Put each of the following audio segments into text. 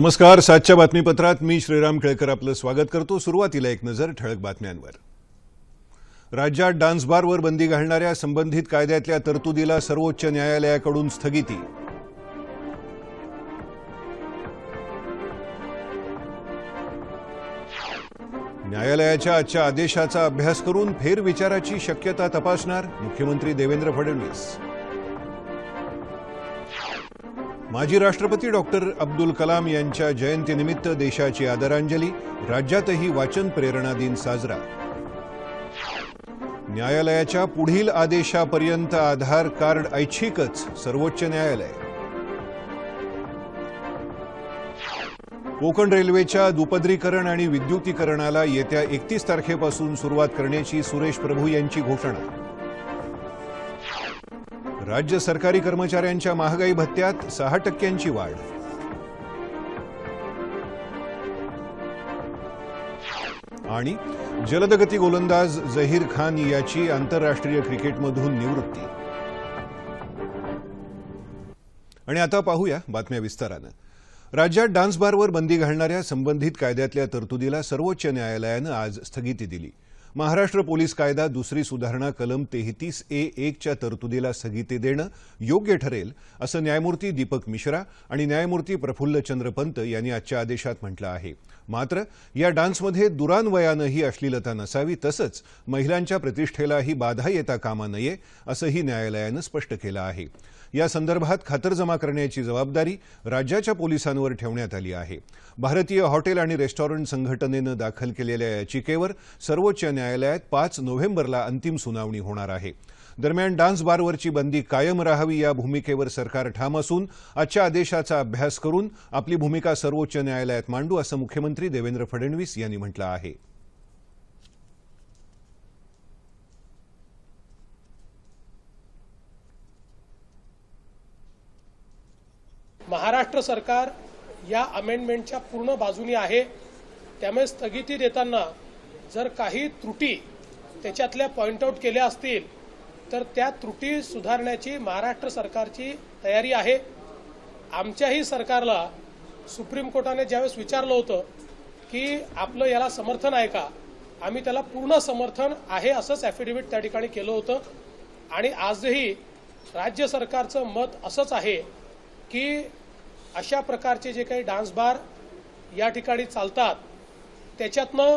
नमस्कार सातच्या बातमीपत्रात मी श्रीराम केळकर आपलं स्वागत करतो. सुरुवातीला एक नजर ठळक बातम्यांवर. राज्यात डान्स बारवर बंदी घालणाऱ्या संबंधित कायद्यातल्या तरतुदीला सर्वोच्च न्यायालयाकडून स्थगिती. न्यायालयाच्या आजच्या आदेशाचा अभ्यास करून फेरविचाराची शक्यता तपासणार मुख्यमंत्री देवेंद्र फडणवीस. माजी राष्ट्रपती डॉक्टर अब्दुल कलाम यांच्या जयंतीनिमित्त देशाची आदरांजली राज्यातही वाचन प्रेरणा दिन साजरा. न्यायालयाच्या पुढील आदेशापर्यंत आधार कार्ड ऐच्छिकच सर्वोच्च न्यायालय. कोकण रेल्वेच्या दुपदरीकरण आणि विद्युतीकरणाला येत्या एकतीस तारखेपासून सुरुवात करण्याची सुरेश प्रभू यांची घोषणा. राज्य सरकारी कर्मचाऱ्यांच्या महागाई भत्त्यात सहा टक्क्यांची वाढ. आणि जलदगती गोलंदाज जहीर खान याची आंतरराष्ट्रीय क्रिकेटमधून निवृत्ती. आणि आता पाहूया बातम्या विस्तारानं. राज्यात डान्स बारवर बंदी घालणाऱ्या संबंधित कायद्यातल्या तरतुदीला सर्वोच्च न्यायालयानं आज स्थगिती दिली. महाराष्ट्र पोलीस कायदा दुसरी सुधारणा कलम तेहतीस ए एकच्या तरतुदीला स्थगिती देणं योग्य ठरेल असं न्यायमूर्ती दीपक मिश्रा आणि न्यायमूर्ती प्रफुल्लचंद्र पंत यांनी आजच्या आदेशात म्हटलं आहे. मात्र या डान्समध्ये दुरान्वयानंही अश्लीलता नसावी तसंच महिलांच्या प्रतिष्ठेलाही बाधा येता कामा नये असंही न्यायालयानं स्पष्ट केलं आहे. या संदर्भात खातरजमा करण्याची जबाबदारी राज्याच्या पोलिसांवर ठेवण्यात आली आहे. भारतीय हॉटेल आणि रेस्टॉरंट संघटनेनं दाखल केलेल्या याचिकेवर सर्वोच्च न्यायालयात पाच नोव्हेंबरला अंतिम सुनावणी होणार आहे. दरम्यान डान्स बारवरची बंदी कायम राहावी या भूमिकेवर सरकार ठाम असून आजच्या आदेशाचा अभ्यास करून आपली भूमिका सर्वोच्च न्यायालयात मांडू असं मुख्यमंत्री देवेंद्र फडणवीस यांनी म्हटलं आहे. महाराष्ट्र सरकार या अमेंडमेंटच्या पूर्ण बाजूनी आहे. त्यामुळे स्थगिती देताना जर काही त्रुटी त्याच्यातल्या पॉइंट आऊट केल्या असतील तर त्या त्रुटी सुधारण्याची महाराष्ट्र सरकारची तयारी आहे. आमच्याही सरकारला सुप्रीम कोर्टाने ज्यावेळेस विचारलं होतं की आपलं याला समर्थन आहे का आम्ही त्याला पूर्ण समर्थन आहे असंच ॲफिडेव्हिट त्या ठिकाणी केलं होतं. आणि आजही राज्य सरकारचं मत असंच आहे की अशा प्रकारचे जे काही डान्स बार या ठिकाणी चालतात त्याच्यातनं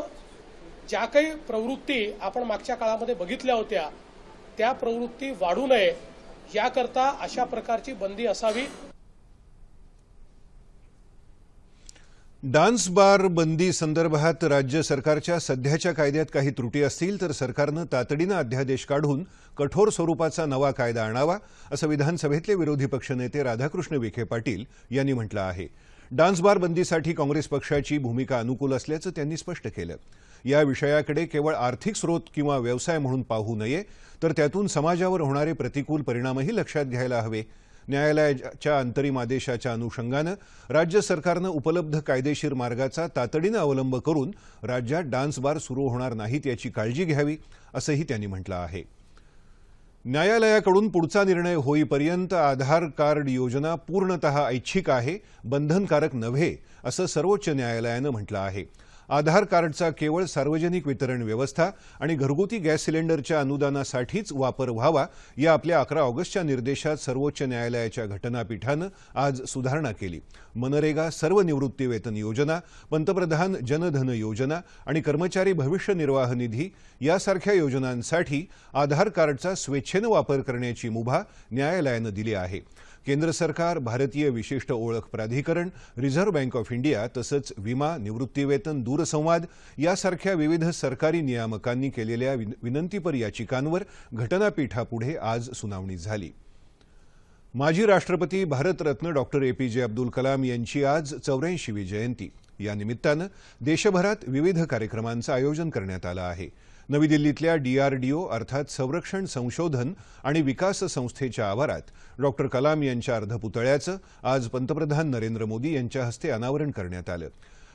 ज्या काही प्रवृत्ती आपण मागच्या काळामध्ये बघितल्या होत्या त्या प्रवृत्ती वाढू नये याकरता अशा प्रकारची बंदी असावी. डान्स बार बंदी संदर्भात राज्य सरकारच्या सध्याच्या कायद्यात काही त्रुटी असतील तर सरकारनं तातडीनं अध्यादेश काढून कठोर स्वरूपाचा नवा कायदा आणावा असं विधानसभेतले विरोधी पक्षनेते राधाकृष्ण विखे पाटील यांनी म्हटलं आहे. डान्स बार बंदीसाठी काँग्रेस पक्षाची भूमिका अनुकूल असल्याचं त्यांनी स्पष्ट केलं. या विषयाकडे केवळ आर्थिक स्रोत किंवा व्यवसाय म्हणून पाहू नये तर त्यातून समाजावर होणारे प्रतिकूल परिणामही लक्षात घ्यायला हवे. न्यायालयाच्या अंतरिम आदेशाच्या अनुषंगानं राज्य सरकारनं उपलब्ध कायदेशीर मार्गाचा तातडीनं अवलंब करून राज्यात डान्स बार सुरू होणार नाहीत याची काळजी घ्यावी असंही त्यांनी म्हटलं आहे. न्यायालयाकडून पुढचा निर्णय होईपर्यंत आधार कार्ड योजना पूर्णतः ऐच्छिक आहे बंधनकारक नव्हे असं सर्वोच्च न्यायालयानं म्हटलं आहे. आधार कार्डचा केवळ सार्वजनिक वितरण व्यवस्था आणि घरगुती गॅस सिलेंडरच्या अनुदानासाठीच वापर व्हावा या आपल्या अकरा ऑगस्टच्या निर्देशात सर्वोच्च न्यायालयाच्या घटनापीठानं आज सुधारणा केली. मनरेगा सर्व निवृत्तीवेतन योजना पंतप्रधान जनधन योजना आणि कर्मचारी भविष्य निर्वाह निधी यासारख्या योजनांसाठी आधार कार्डचा स्वेच्छेनं वापर करण्याची मुभा न्यायालयानं दिली आहे. केंद्र सरकार भारतीय विशिष्ट ओळख प्राधिकरण रिझर्व्ह बँक ऑफ इंडिया तसंच विमा निवृत्तीवेतन दूरसंवाद यासारख्या विविध सरकारी नियामकांनी केलेल्या विनंतीपर याचिकांवर घटनापीठापुढे आज सुनावणी झाली. माजी राष्ट्रपती भारतरत्न डॉक्टर एपीजे अब्दुल कलाम यांची आज चौऱ्याऐंशीवी जयंती. या निमित्तानं देशभरात विविध कार्यक्रमांचं आयोजन करण्यात आलं आहे. नवी दिल्लीतल्या डीआरडीओ अर्थात संरक्षण संशोधन आणि विकास संस्थेच्या आवारात डॉक्टर कलाम यांच्या अर्धपुतळ्याचं आज पंतप्रधान नरेंद्र मोदी यांच्या हस्ते अनावरण करण्यात आलं.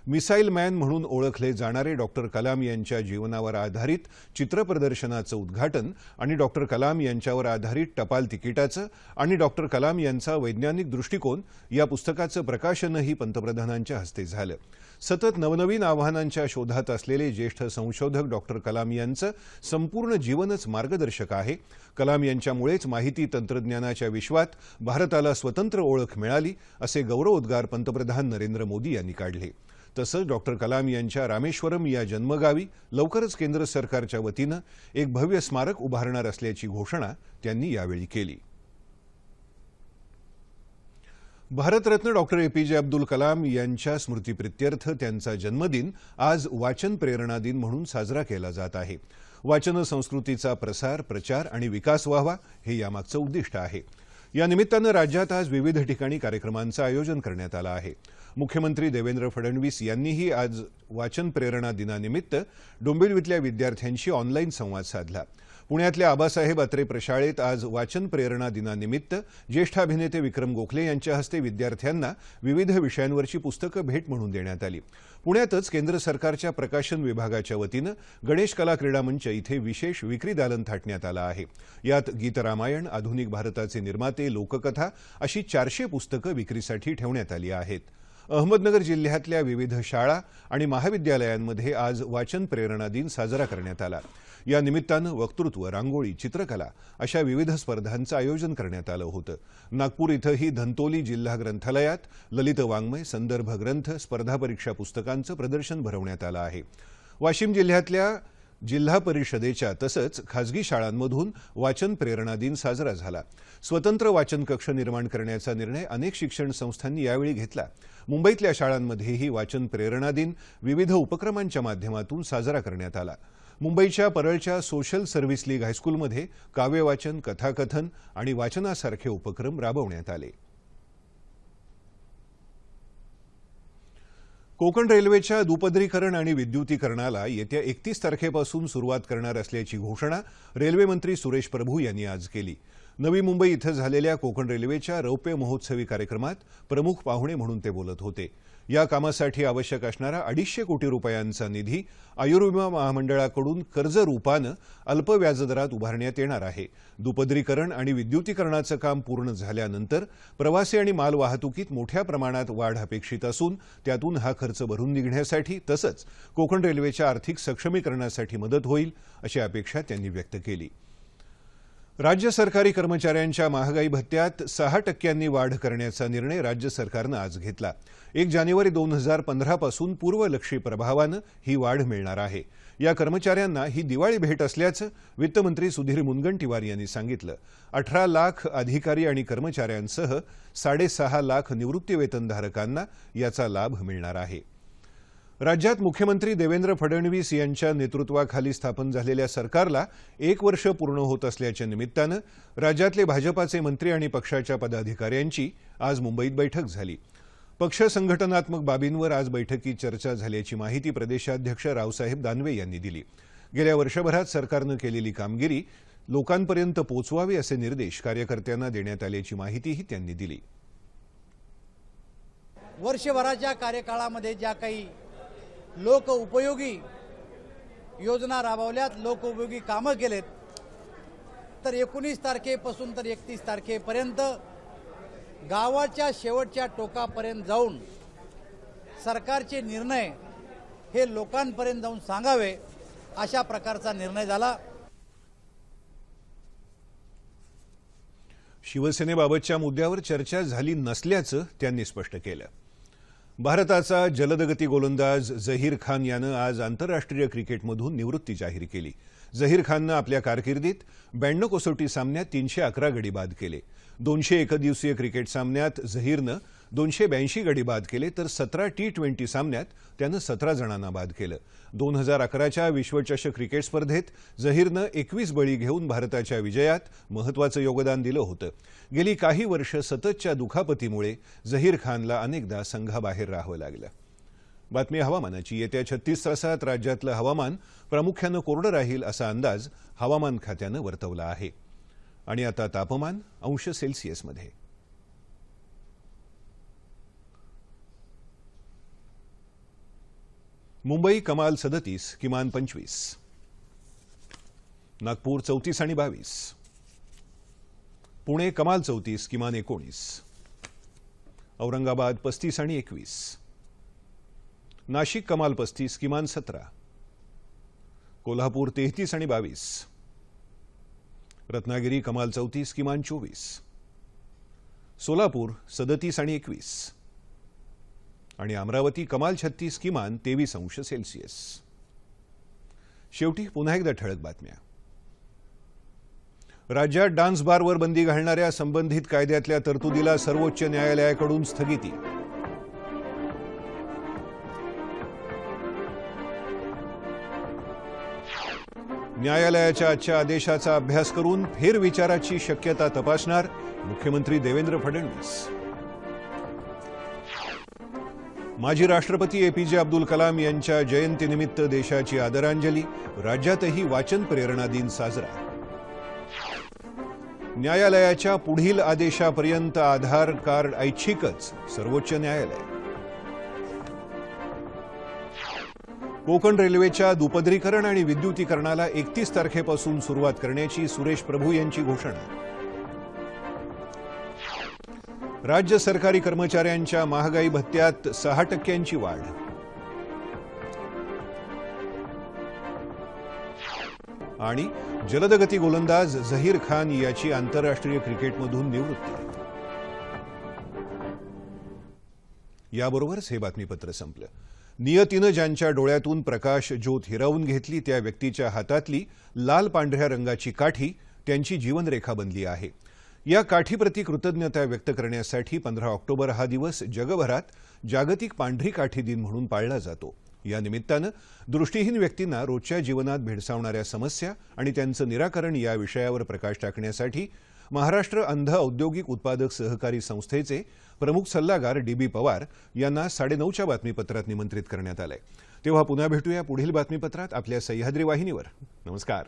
मिसाईल मॅन म्हणून ओळखले जाणारे डॉक्टर कलाम यांच्या जीवनावर आधारित चित्रप्रदर्शनाचं उद्घाटन आणि डॉक्टर कलाम यांच्यावर आधारित टपाल तिकिटाचं आणि डॉक्टर कलाम यांचा वैज्ञानिक दृष्टिकोन या पुस्तकाचं प्रकाशनही पंतप्रधानांच्या हस्ते झालं. सतत नवनवीन आव्हानांच्या शोधात असलेले ज्येष्ठ संशोधक डॉक्टर कलाम यांचं संपूर्ण जीवनच मार्गदर्शक आहे. कलाम यांच्यामुळेच माहिती तंत्रज्ञानाच्या विश्वात भारताला स्वतंत्र ओळख मिळाली असे गौरवोद्गार पंतप्रधान नरेंद्र मोदी यांनी काढले. तसंच डॉक्टर कलाम यांच्या रामेश्वरम या जन्मगावी लवकरच केंद्र सरकारच्या वतीनं एक भव्य स्मारक उभारणार असल्याची घोषणा त्यांनी यावेळी केली. भारतरत्न डॉक्टर एपीजे अब्दुल कलाम यांच्या स्मृतीप्रित्यर्थ त्यांचा जन्मदिन आज वाचन प्रेरणा दिन म्हणून साजरा केला जात आहे. वाचन संस्कृतीचा प्रसार प्रचार आणि विकास व्हावा हे यामागचं उद्दिष्ट आहे. या निमित्तानं राज्यात आज विविध ठिकाणी कार्यक्रमांचं आयोजन करण्यात आलं आहे. मुख्यमंत्री देवेंद्र फडणवीस यांनीही आज वाचन प्रेरणा दिनानिमित्त डोंबिवलीतल्या विद्यार्थ्यांशी ऑनलाईन संवाद साधला. पुण्यातल्या आबासाहेब अत्रे प्रशाळेत आज वाचन प्रेरणा दिनानिमित्त ज्येष्ठ अभिनेते विक्रम गोखले यांच्या हस्ते विद्यार्थ्यांना विविध विषयांवरची पुस्तकं भेट म्हणून देण्यात आली. पुण्यातच केंद्र सरकारच्या प्रकाशन विभागाच्या वतीनं गणेश कला क्रीडा मंच इथे विशेष विक्री दालन थाटण्यात आलं आहे. यात गीतरामायण आधुनिक भारताचे निर्माते लोककथा अशी चारशे पुस्तकं विक्रीसाठी ठेवण्यात आली आहेत. अहमदनगर जिल्ह्यातल्या विविध शाळा आणि महाविद्यालयांमध्ये आज वाचन प्रेरणा दिन साजरा करण्यात आला. या निमित्तानं वक्तृत्व रांगोळी चित्रकला अशा विविध स्पर्धांचं आयोजन करण्यात आलं होतं. नागपूर इथंही धंतोली जिल्हा ग्रंथालयात ललित वाङ्मय संदर्भ ग्रंथ स्पर्धा परीक्षा पुस्तकांचं प्रदर्शन भरवण्यात आलं आहे. वाशिम जिल्ह्यातल्या जिल्हा परिषदेच्या तसंच खाजगी शाळांमधून वाचन प्रेरणा दिन साजरा झाला. स्वतंत्र वाचन कक्ष निर्माण करण्याचा निर्णय अनेक शिक्षण संस्थांनी यावेळी घेतला. मुंबईतल्या शाळांमध्येही वाचन प्रेरणा दिन विविध उपक्रमांच्या माध्यमातून साजरा करण्यात आला. मुंबईच्या परळच्या सोशल सर्व्हिस लीग हायस्कूलमध्ये काव्यवाचन कथाकथन आणि वाचनासारखे उपक्रम राबवण्यात आले. कोकण रेल्वेच्या दुपदरीकरण आणि विद्युतीकरणाला येत्या एकतीस तारखेपासून सुरुवात करणार असल्याची घोषणा रेल्वे मंत्री सुरेश प्रभू यांनी आज केली. नवी मुंबई इथं झालेल्या कोकण रेल्वेच्या रौप्य महोत्सवी कार्यक्रमात प्रमुख पाहुणे म्हणून ते बोलत होते. या कामासाठी आवश्यक असणारा अडीचशे कोटी रुपयांचा निधी आयुर्विमा महामंडळाकडून कर्ज रूपानं अल्प व्याजदरात उभारण्यात येणार आहे. दुपदरीकरण आणि विद्युतीकरणाचं काम पूर्ण झाल्यानंतर प्रवासी आणि माल वाहतुकीत मोठ्या प्रमाणात वाढ अपेक्षित असून त्यातून हा खर्च भरून निघण्यासाठी तसंच कोकण रेल्वेच्या आर्थिक सक्षमीकरणासाठी मदत होईल अशी अपेक्षा त्यांनी व्यक्त केली. राज्य सरकारी कर्मचाऱ्यांच्या महागाई भत्त्यात सहा टक्क्यांनी वाढ करण्याचा निर्णय राज्य सरकारनं आज घेतला. एक जानेवारी दोन हजार पंधरापासून पूर्वलक्षी प्रभावानं ही वाढ मिळणार आहे. या कर्मचाऱ्यांना ही दिवाळी भेट असल्याचं वित्तमंत्री सुधीर मुनगंटीवार यांनी सांगितलं. अठरा लाख अधिकारी आणि कर्मचाऱ्यांसह साडेसहा लाख निवृत्तीवेतनधारकांना याचा लाभ मिळणार आहे. राज्यात मुख्यमंत्री देवेंद्र फडणवीस यांच्या नेतृत्वाखाली स्थापन झालेल्या सरकारला एक वर्ष पूर्ण होत असल्याच्या निमित्तानं राज्यातले भाजपाचे मंत्री आणि पक्षाच्या पदाधिकाऱ्यांची आज मुंबईत बैठक झाली. पक्ष संघटनात्मक बाबींवर आज बैठकीत चर्चा झाल्याची माहिती प्रदेशाध्यक्ष रावसाहेब दानवे यांनी दिली. गेल्या वर्षभरात सरकारनं केलेली कामगिरी लोकांपर्यंत पोचवावी असे निर्देश कार्यकर्त्यांना देण्यात आल्याची माहितीही त्यांनी दिली. वर्षभराच्या कार्यकाळामध्ये ज्या काही लोक उपयोगी योजना राबवल्यात लोक उपयोगी कामं केलेत. तर एकोणीस तारखेपासून तर एकतीस तारखेपर्यंत गावाच्या शेवटच्या टोकापर्यंत जाऊन सरकारचे निर्णय हे लोकांपर्यंत जाऊन सांगावे अशा प्रकारचा निर्णय झाला. शिवसेनेबाबतच्या मुद्द्यावर चर्चा झाली नसल्याचं त्यांनी स्पष्ट केलं. भारताचा जलदगती गोलंदाज झहीर खान यानं आज आंतरराष्ट्रीय क्रिकेटमधून निवृत्ती जाहीर केली. झहीर खाननं आपल्या कारकिर्दीत ब्याण्णव कसोटी सामन्यात तीनशे अकरा गडी बाद केले. दोनशे एकदिवसीय क्रिकेट सामन्यात झहीरनं दोनशे ब्याऐंशी गडी बाद केले तर सतरा टी ट्वेंटी सामन्यात त्यानं सतरा जणांना बाद केलं. दोन हजार अकराच्या विश्वचषक क्रिकेट स्पर्धेत झहीरनं एकवीस बळी घेऊन भारताच्या विजयात महत्वाचं योगदान दिलं होतं. गेली काही वर्ष सततच्या दुखापतीमुळे झहीर खानला अनेकदा संघाबाहेर राहावं लागलं. बातमी हवामानाची. येत्या छत्तीस तासात राज्यातलं हवामान प्रामुख्यानं कोरडं राहील असा अंदाज हवामान खात्यानं वर्तवला आहे. आणि आता तापमान अंश सेल्सिअसमध्ये मुंबई कमाल सदतीस किमान पंचवीस. नागपूर चौतीस आणि बावीस. पुणे कमाल चौतीस किमान एकोणीस. औरंगाबाद पस्तीस आणि एकवीस. नाशिक कमाल पस्तीस किमान सतरा. कोल्हापूर तेहतीस आणि बावीस. रत्नागिरी कमाल चौतीस किमान चोवीस. सोलापूर सदतीस आणि एकवीस. आणि अमरावती कमाल छत्तीस किमान तेवीस अंश सेल्सिअस. शेवटी पुन्हा एकदा ठळक बातम्या. राज्यात डान्स बारवर बंदी घालणाऱ्या संबंधित कायद्यातल्या तरतुदीला सर्वोच्च न्यायालयाकडून स्थगिती. न्यायालयाच्या आजच्या आदेशाचा अभ्यास करून फेरविचाराची शक्यता तपासणार मुख्यमंत्री देवेंद्र फडणवीस. माजी राष्ट्रपती एपीजे अब्दुल कलाम यांच्या जयंतीनिमित्त देशाची आदरांजली. राज्यातही वाचन प्रेरणा दिन साजरा. न्यायालयाच्या पुढील आदेशापर्यंत आधार कार्ड ऐच्छिकच सर्वोच्च न्यायालय. कोकण रेल्वेच्या दुपदरीकरण आणि विद्युतीकरणाला एकतीस तारखेपासून सुरुवात करण्याची सुरेश प्रभू यांची घोषणा. राज्य सरकारी कर्मचाऱ्यांच्या महागाई भत्त्यात सहा टक्क्यांची वाढ. आणि जलदगती गोलंदाज झहीर खान याची आंतरराष्ट्रीय क्रिकेटमधून निवृत्ती. याबरोबरच हे बातमीपत्र संपलं. नियतीनं ज्यांच्या डोळ्यातून प्रकाश ज्योत हिरावून घेतली त्या व्यक्तीच्या हातातली लाल पांढऱ्या रंगाची काठी त्यांची जीवनरेखा बनली आहे. या काठीप्रती कृतज्ञता व्यक्त करण्यासाठी पंधरा ऑक्टोबर हा दिवस जगभरात जागतिक पांढरी काठी दिन म्हणून पाळला जातो. या निमित्तानं दृष्टीहीन व्यक्तींना रोजच्या जीवनात भेडसावणाऱ्या समस्या आणि त्यांचं निराकरण या विषयावर प्रकाश टाकण्यासाठी महाराष्ट्र अंध औद्योगिक उत्पादक सहकारी संस्थेचे प्रमुख सल्लागार डी बी पवार यांना साडेनऊच्या बातमीपत्रात निमंत्रित करण्यात आलंय. तेव्हा पुन्हा भेटूया पुढील बातमीपत्रात आपल्या सह्याद्री वाहिनीवर. नमस्कार.